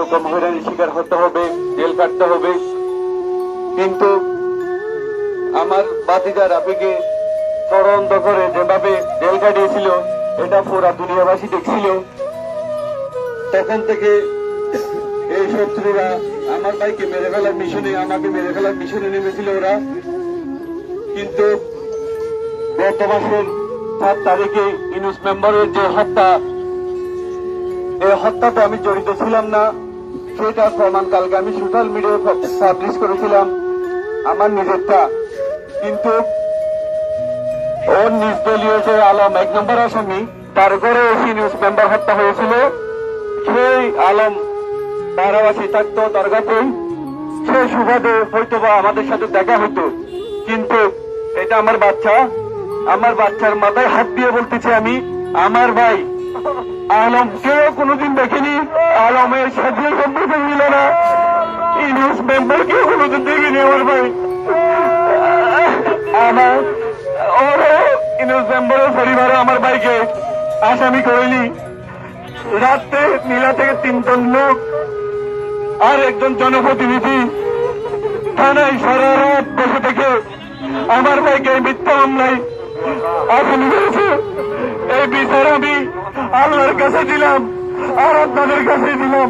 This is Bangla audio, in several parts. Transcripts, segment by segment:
রকম হয়রানির শিকার হতে হবে, জেল কাটতে হবে। কিন্তু আমার বাতিজা রাফিকে ষড়যন্ত্র করে যেভাবে জেল কাটিয়েছিল এটা পুরা দুনিয়াবাসী দেখছিল। তখন থেকে এই শত্রুরা আমার ভাইকে মেরে ফেলার মিশনে, আমাকে মেরে ফেলার মিশনে নেমেছিল ওরা। কিন্তু গত মাসের সাত তারিখে ইউনুস মেম্বারের যে হত্যা, এই হত্যাতে আমি জড়িত ছিলাম না। সেটা প্রমাণ কালকে আমি সোশ্যাল মিডিয়ায় পাবলিশ করেছিলাম। আমার নিজেরটা। কিন্তু ওর নির্দলীয় যে আলম, এক নম্বর আসামি, তার ঘরে এসে নিউজ মেম্বার হত্যা হয়েছিল। সেই আলম বারাবাসী থাকতো কাছে সেই সুবাদে হয়তো বা আমাদের সাথে দেখা হতো। কিন্তু এটা আমার বাচ্চা। আমার বাচ্চার মাথায় হাত দিয়ে বলতেছে আমি, আমার ভাই আলম কেউ কোনোদিন দেখিনি। আলমের সাথে সম্পর্ক মিলে না। ইউনিউজ মেম্বার কেউ কোনোদিন দেখিনি আমার ভাই। আমার ওরও ইউনিউজ মেম্বারের পরিবারে আমার ভাইকে আসামি করেনি। রাত্রে নীলা থেকে তিনজন লোক আর একজন জনপ্রতিনিধি থানায় সারা রাত বসে থেকে আমার ভাইকে মিথ্যা মামলায় আসামি আল্লাহর কাছে দিলাম, আর আপনাদের কাছে দিলাম।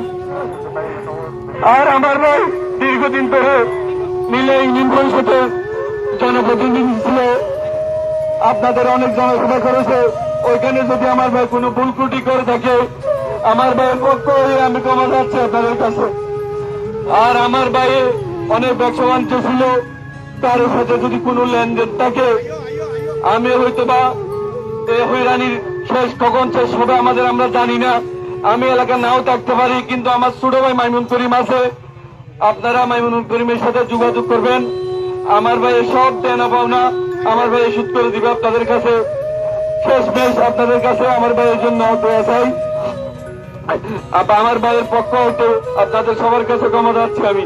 আর আমার ভাই দীর্ঘদিন ধরে মিলে ইউনিয়ন পরিষদে জনপ্রতিনিধি ছিল আপনাদের অনেক জনসভা করেছে। ওইখানে যদি আমার ভাই কোনো ভুল ত্রুটি করে থাকে, আমার ভাইয়ের পক্ষ হয়ে আমি ক্ষমা যাচ্ছি আপনাদের কাছে। আর আমার ভাইয়ে অনেক ব্যবসা ছিল, তার সাথে যদি কোনো লেনদেন থাকে আমি হয়তো বা হয়রানির শেষ কখন শেষ হবে আমাদের, আমরা জানি না। আমি এলাকা নাও থাকতে পারি, কিন্তু আমার ছোট ভাই মাইমুন করিম আছে। আপনারা মাইমুন করিমের সাথে যোগাযোগ করবেন। আমার ভাইয়ের সব দেনা পাওনা আমার ভাই সুদ করে দিবে আপনাদের কাছে। শেষ বেশ আপনাদের কাছে, আমার ভাইয়ের জন্য দোয়া চাই। আমার ভাইয়ের পক্ষ হতে আপনাদের সবার কাছে ক্ষমা যাচ্ছি আমি।